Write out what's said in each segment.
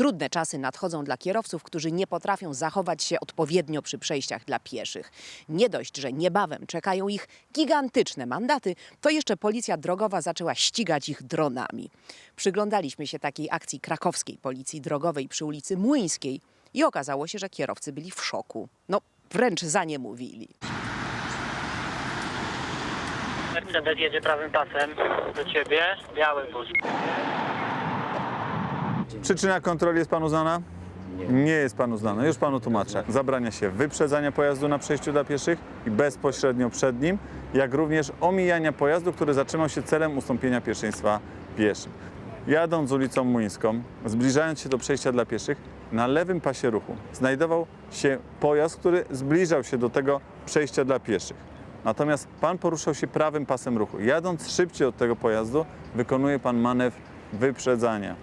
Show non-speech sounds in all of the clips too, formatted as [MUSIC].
Trudne czasy nadchodzą dla kierowców, którzy nie potrafią zachować się odpowiednio przy przejściach dla pieszych. Nie dość, że niebawem czekają ich gigantyczne mandaty, to jeszcze policja drogowa zaczęła ścigać ich dronami. Przyglądaliśmy się takiej akcji krakowskiej policji drogowej przy ulicy Młyńskiej i okazało się, że kierowcy byli w szoku. No, wręcz zaniemówili. Mercedes jedzie prawym pasem do ciebie, biały bus. Przyczyna kontroli jest panu znana? Nie. jest panu znana. Już panu tłumaczę. Zabrania się wyprzedzania pojazdu na przejściu dla pieszych i bezpośrednio przed nim, jak również omijania pojazdu, który zatrzymał się celem ustąpienia pierwszeństwa pieszym. Jadąc ulicą Młyńską, zbliżając się do przejścia dla pieszych, na lewym pasie ruchu znajdował się pojazd, który zbliżał się do tego przejścia dla pieszych. Natomiast pan poruszał się prawym pasem ruchu. Jadąc szybciej od tego pojazdu, wykonuje pan manewr wyprzedzania.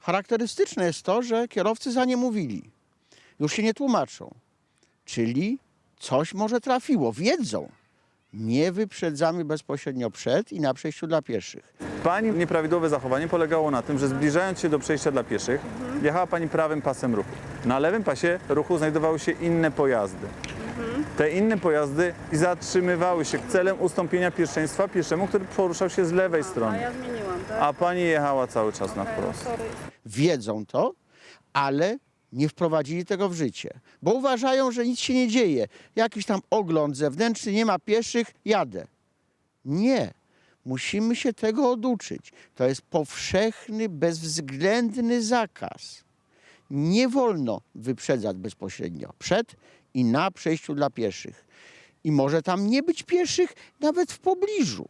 Charakterystyczne jest to, że kierowcy za nie mówili. Już się nie tłumaczą. Czyli coś może trafiło, wiedzą. Nie wyprzedzamy bezpośrednio przed i na przejściu dla pieszych. Pani nieprawidłowe zachowanie polegało na tym, że zbliżając się do przejścia dla pieszych, jechała Pani prawym pasem ruchu. Na lewym pasie ruchu znajdowały się inne pojazdy. Te inne pojazdy zatrzymywały się celem ustąpienia pierwszeństwa pieszemu, który poruszał się z lewej strony. Ja zmieniłam, tak? A Pani jechała cały czas na wprost. Sorry. Wiedzą to, ale nie wprowadzili tego w życie, bo uważają, że nic się nie dzieje. Jakiś tam ogląd zewnętrzny, nie ma pieszych, jadę. Nie. Musimy się tego oduczyć. To jest powszechny, bezwzględny zakaz. Nie wolno wyprzedzać bezpośrednio przed i na przejściu dla pieszych. I może tam nie być pieszych nawet w pobliżu.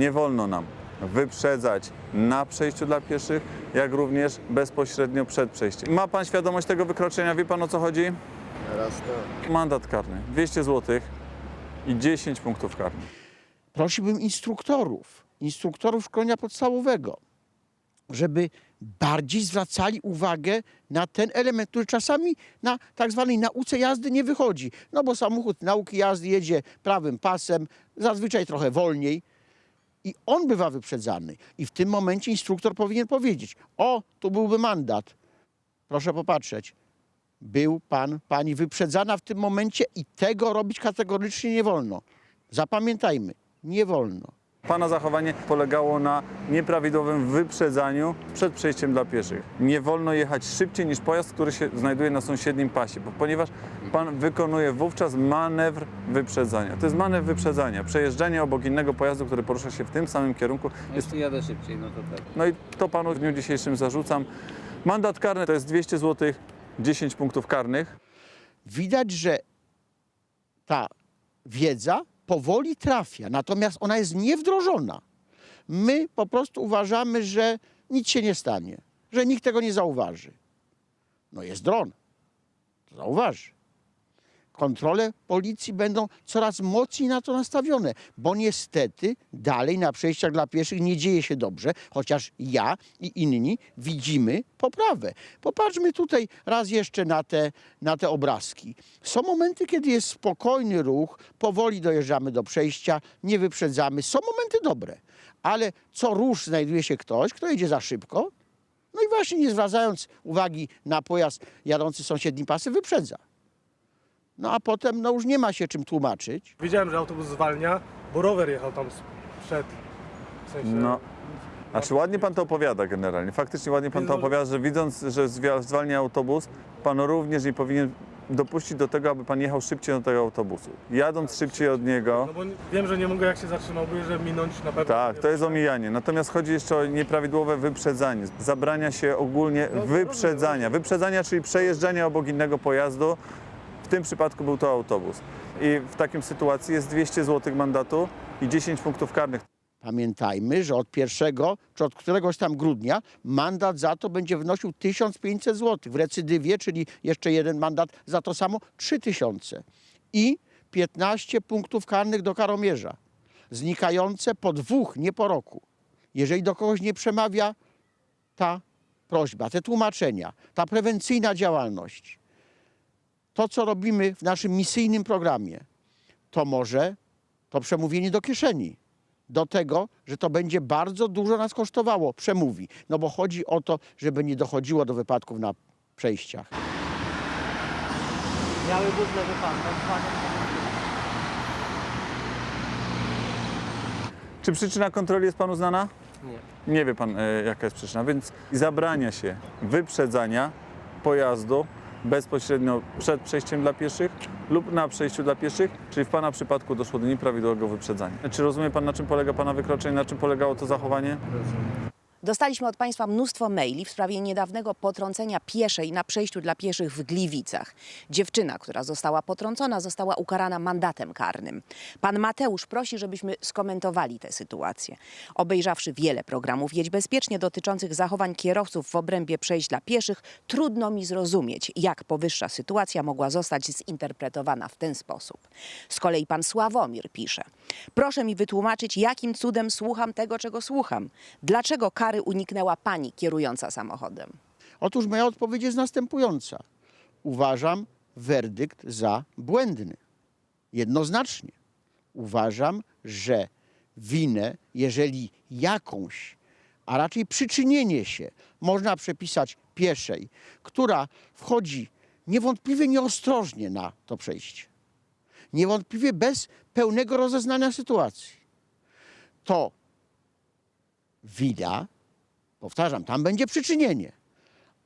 Nie wolno nam wyprzedzać na przejściu dla pieszych, jak również bezpośrednio przed przejściem. Ma Pan świadomość tego wykroczenia? Wie Pan o co chodzi? Raz to. Mandat karny 200 zł i 10 punktów karnych. prosiłbym instruktorów, instruktorów szkolenia podstawowego, żeby bardziej zwracali uwagę na ten element, który czasami na tak zwanej nauce jazdy nie wychodzi. No bo samochód nauki jazdy jedzie prawym pasem, zazwyczaj trochę wolniej i on bywa wyprzedzany. I w tym momencie instruktor powinien powiedzieć, o, tu byłby mandat. Proszę popatrzeć. Był pan, pani wyprzedzana w tym momencie i tego robić kategorycznie nie wolno. Zapamiętajmy, nie wolno. Pana zachowanie polegało na nieprawidłowym wyprzedzaniu przed przejściem dla pieszych. Nie wolno jechać szybciej niż pojazd, który się znajduje na sąsiednim pasie, bo ponieważ pan wykonuje wówczas manewr wyprzedzania. To jest manewr wyprzedzania, przejeżdżanie obok innego pojazdu, który porusza się w tym samym kierunku. Jeśli jadę szybciej, no to tak. No i to panu w dniu dzisiejszym zarzucam. Mandat karny to jest 200 zł, 10 punktów karnych. Widać, że ta wiedza powoli trafia, natomiast ona jest niewdrożona. My po prostu uważamy, że nic się nie stanie, że nikt tego nie zauważy. No jest dron, zauważy. Kontrole policji będą coraz mocniej na to nastawione, bo niestety dalej na przejściach dla pieszych nie dzieje się dobrze, chociaż ja i inni widzimy poprawę. Popatrzmy tutaj raz jeszcze na te, na te obrazki. Są momenty, kiedy jest spokojny ruch, powoli dojeżdżamy do przejścia, nie wyprzedzamy. Są momenty dobre, ale co rusz znajduje się ktoś, kto jedzie za szybko, no i właśnie nie zwracając uwagi na pojazd jadący sąsiednim pasem, wyprzedza. No a potem no już nie ma się czym tłumaczyć. Wiedziałem, że autobus zwalnia, bo rower jechał tam przed. W sensie, No. Znaczy ładnie pan to opowiada generalnie. Faktycznie ładnie pan to opowiada, że widząc, że zwia- zwalnia autobus, pan również nie powinien dopuścić do tego, aby pan jechał szybciej do tego autobusu. Jadąc szybciej od niego, No bo nie- wiem, że nie mogę jak się zatrzymał, bo że minąć na pewno. tak, to jest omijanie. Natomiast chodzi jeszcze o nieprawidłowe wyprzedzanie. Zabrania się ogólnie No, wyprzedzania. Wyprzedzania, czyli przejeżdżania obok innego pojazdu tym przypadku był to autobus. I w takim sytuacji jest 200 zł mandatu i 10 punktów karnych. Pamiętajmy, że od 1 czy od któregoś tam grudnia mandat za to będzie wynosił 1500 zł. W recydywie, czyli jeszcze jeden mandat za to samo 3000. I 15 punktów karnych do karomierza, znikające po dwóch, nie po roku. Jeżeli do kogoś nie przemawia ta prośba, te tłumaczenia, ta prewencyjna działalność, to co robimy w naszym misyjnym programie, to może to przemówienie do kieszeni do tego, że to będzie bardzo dużo nas kosztowało, przemówi. No bo chodzi o to, żeby nie dochodziło do wypadków na przejściach. Biały bus leży pan, tak. Czy przyczyna kontroli jest panu znana? Nie. Nie wie pan, e, jaka jest przyczyna, więc zabrania się wyprzedzania pojazdu bezpośrednio przed przejściem dla pieszych lub na przejściu dla pieszych, czyli w pana przypadku doszło do nieprawidłowego wyprzedzania. Czy rozumie pan, na czym polega pana wykroczenie, na czym polegało to zachowanie? Dostaliśmy od Państwa mnóstwo maili w sprawie niedawnego potrącenia pieszej na przejściu dla pieszych w Gliwicach. Dziewczyna, która została potrącona, została ukarana mandatem karnym. Pan Mateusz prosi, żebyśmy skomentowali tę sytuację. Obejrzawszy wiele programów Jedź Bezpiecznie dotyczących zachowań kierowców w obrębie przejść dla pieszych, trudno mi zrozumieć, jak powyższa sytuacja mogła zostać zinterpretowana w ten sposób. Z kolei pan Sławomir pisze: Proszę mi wytłumaczyć, jakim cudem słucham tego, czego słucham. Dlaczego kary uniknęła pani kierująca samochodem? Otóż moja odpowiedź jest następująca. Uważam werdykt za błędny. Jednoznacznie. Uważam, że winę, jeżeli jakąś, a raczej przyczynienie się można przepisać pieszej, która wchodzi niewątpliwie nieostrożnie na to przejście, niewątpliwie bez pełnego rozeznania sytuacji, to wina, powtarzam, tam będzie przyczynienie,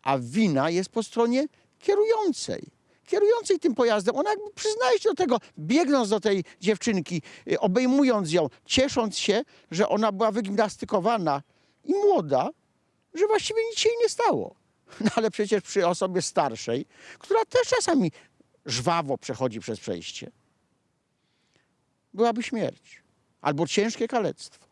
a wina jest po stronie kierującej. Kierującej tym pojazdem, ona jakby przyznaje się do tego, biegnąc do tej dziewczynki, y, obejmując ją, ciesząc się, że ona była wygimnastykowana i młoda, że właściwie nic się jej nie stało. [LAUGHS] No ale przecież przy osobie starszej, która też czasami żwawo przechodzi przez przejście, byłaby śmierć albo ciężkie kalectwo.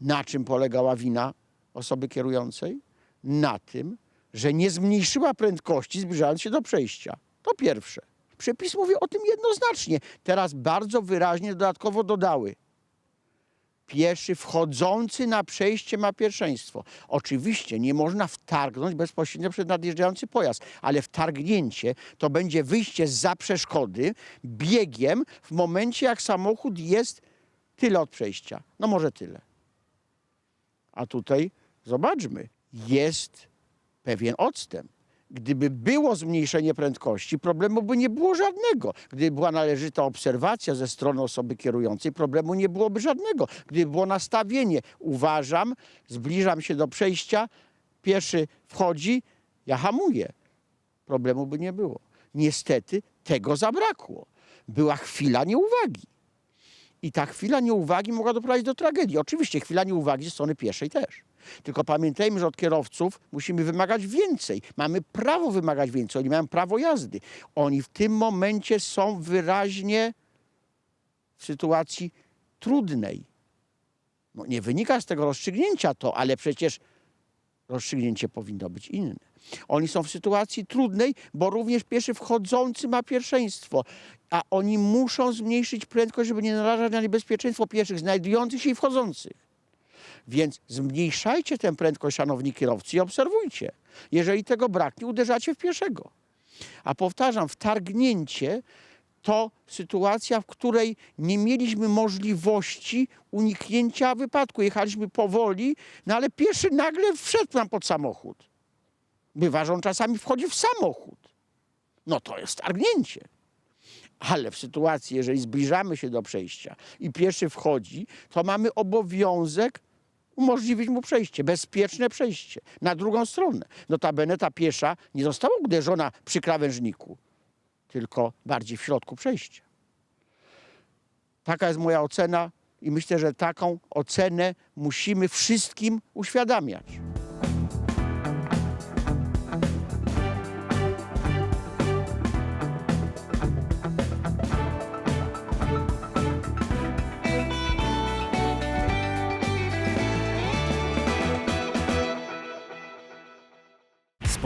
Na czym polegała wina osoby kierującej? Na tym, że nie zmniejszyła prędkości zbliżając się do przejścia. To pierwsze. Przepis mówi o tym jednoznacznie. Teraz bardzo wyraźnie dodatkowo dodały. Pieszy wchodzący na przejście ma pierwszeństwo. Oczywiście nie można wtargnąć bezpośrednio przed nadjeżdżający pojazd, ale wtargnięcie to będzie wyjście za przeszkody biegiem w momencie, jak samochód jest tyle od przejścia. No może tyle. A tutaj zobaczmy, jest pewien odstęp. Gdyby było zmniejszenie prędkości, problemu by nie było żadnego. Gdyby była należyta obserwacja ze strony osoby kierującej, problemu nie byłoby żadnego. Gdyby było nastawienie, uważam, zbliżam się do przejścia, pieszy wchodzi, ja hamuję. Problemu by nie było. Niestety tego zabrakło. Była chwila nieuwagi. I ta chwila nieuwagi mogła doprowadzić do tragedii. Oczywiście chwila nieuwagi ze strony pieszej też. Tylko pamiętajmy, że od kierowców musimy wymagać więcej. Mamy prawo wymagać więcej. Oni mają prawo jazdy. Oni w tym momencie są wyraźnie w sytuacji trudnej. No, nie wynika z tego rozstrzygnięcia to, ale przecież rozstrzygnięcie powinno być inne. Oni są w sytuacji trudnej, bo również pieszy wchodzący ma pierwszeństwo, a oni muszą zmniejszyć prędkość, żeby nie narażać na niebezpieczeństwo pieszych znajdujących się i wchodzących. Więc zmniejszajcie tę prędkość, szanowni kierowcy, i obserwujcie. Jeżeli tego braknie, uderzacie w pieszego. A powtarzam, wtargnięcie to sytuacja, w której nie mieliśmy możliwości uniknięcia wypadku. Jechaliśmy powoli, no ale pieszy nagle wszedł nam pod samochód. Bywa, że on czasami wchodzi w samochód. No to jest targnięcie. Ale w sytuacji, jeżeli zbliżamy się do przejścia i pieszy wchodzi, to mamy obowiązek umożliwić mu przejście, bezpieczne przejście na drugą stronę. Notabene ta piesza nie została uderzona przy krawężniku, tylko bardziej w środku przejścia. Taka jest moja ocena i myślę, że taką ocenę musimy wszystkim uświadamiać.